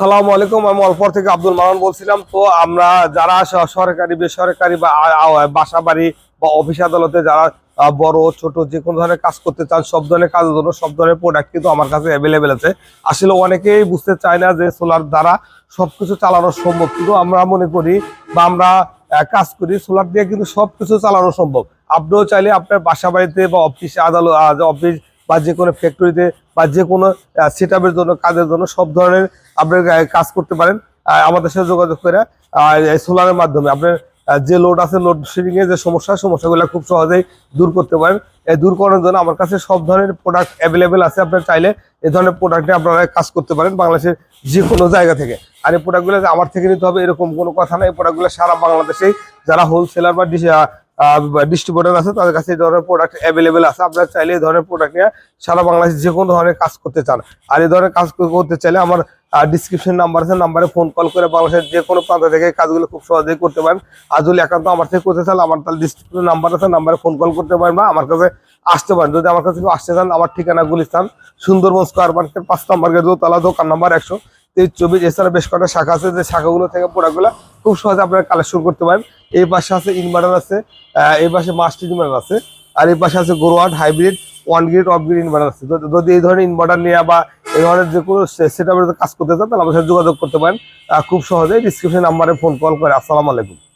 সালামু আলাইকুম, আমি অল্পর থেকে আব্দুল মালান বলছিলাম। তো আমরা যারা সরকারি, বেসরকারি বা বাসা বাড়ি বা অফিস আদালতে যারা বড়, ছোট যে কোনো ধরনের কাজ করতে চান, সব ধরনের কাজের জন্য, সব ধরনের প্রোডাক্ট কিন্তু আমার কাছে অ্যাভেলেবেল আছে। আসলে অনেকেই বুঝতে চায় না যে সোলার দ্বারা সবকিছু চালানো সম্ভব। কিন্তু আমরা মনে করি বা আমরা কাজ করি, সোলার দিয়ে কিন্তু সবকিছু চালানো সম্ভব। আপনিও চাইলে আপনার বাসা বাড়িতে বা অফিসে আদালত অফিস বা যে কোনো ফ্যাক্টরিতে বা যে কোনো সেট জন্য, কাজের জন্য সব ধরনের আপনি কাজ করতে পারেন। আমাদের সাথে যোগাযোগ করে সোলারের মাধ্যমে আপনার যে লোড আছে লোড শেডিং এর যে সমস্যা, সমস্যাগুলো খুব সহজেই দূর করতে পারেন। এই দূর করার জন্য আমার কাছে সব ধরনের প্রোডাক্ট অ্যাভেলেবেল আছে। আপনার চাইলে এই ধরনের প্রোডাক্টে আপনারা কাজ করতে পারেন বাংলাদেশের যে কোনো জায়গা থেকে। আর এই প্রোডাক্টগুলো আমার থেকে নিতে হবে এরকম কোনো কথা নাই। এই প্রোডাক্টগুলো সারা বাংলাদেশেই যারা হোলসেলার বা ডিস্ট্রিবিউটার আছে, তাদের কাছে এই ধরনের প্রোডাক্ট অ্যাভেলেবেল আছে। আপনারা চাইলে এই ধরনের প্রোডাক্ট নিয়ে সারা বাংলাদেশে যে কোনো ধরনের কাজ করতে চান। আর এই ধরনের কাজ করতে চাইলে আমার ডিসক্রিপশন নাম্বার আছে নাম্বারে ফোন কল করে বাংলাদেশের যে কোনো প্রান্ত থেকে কাজগুলো খুব সহজেই করতে পারেন। আর যদি একান্ত আমার থেকে করতে চান, আমার তাহলে ডিসক্রিপশন নাম্বার আছে নাম্বারে ফোন কল করতে পারেন বা আমার কাছে আসতে পারেন। যদি আমার কাছে আসতে চান, আমার ঠিকানা গুলিস্তান, সুন্দরবন স্কোয়ার মার্কেট পাঁচ নম্বর দোতলা দোকান নাম্বার একশো তেইশ চব্বিশ, এছাড়া বেশ কয়েকটা শাখা আছে, যে শাখাগুলো থেকে প্রোডাক্টগুলো খুব সহজে আপনারা কালেকশন করতে পারেন। এই পাশে আছে ইনভার্টার আছে এই পাশে মাস্টার ইনভার্টার আছে, আর এই পাশে আছে Growatt hybrid on grid off grid inverter আছে। যদি- এই ধরনের ইনভার্টার নিয়ে বা এই ধরনের যে কোনো সেট কাজ করতে চান, তাহলে আমার সাথে যোগাযোগ করতে পারেন। খুব সহজে ডিসক্রিপশন নাম্বারে ফোন কল করে। আসসালামু আলাইকুম।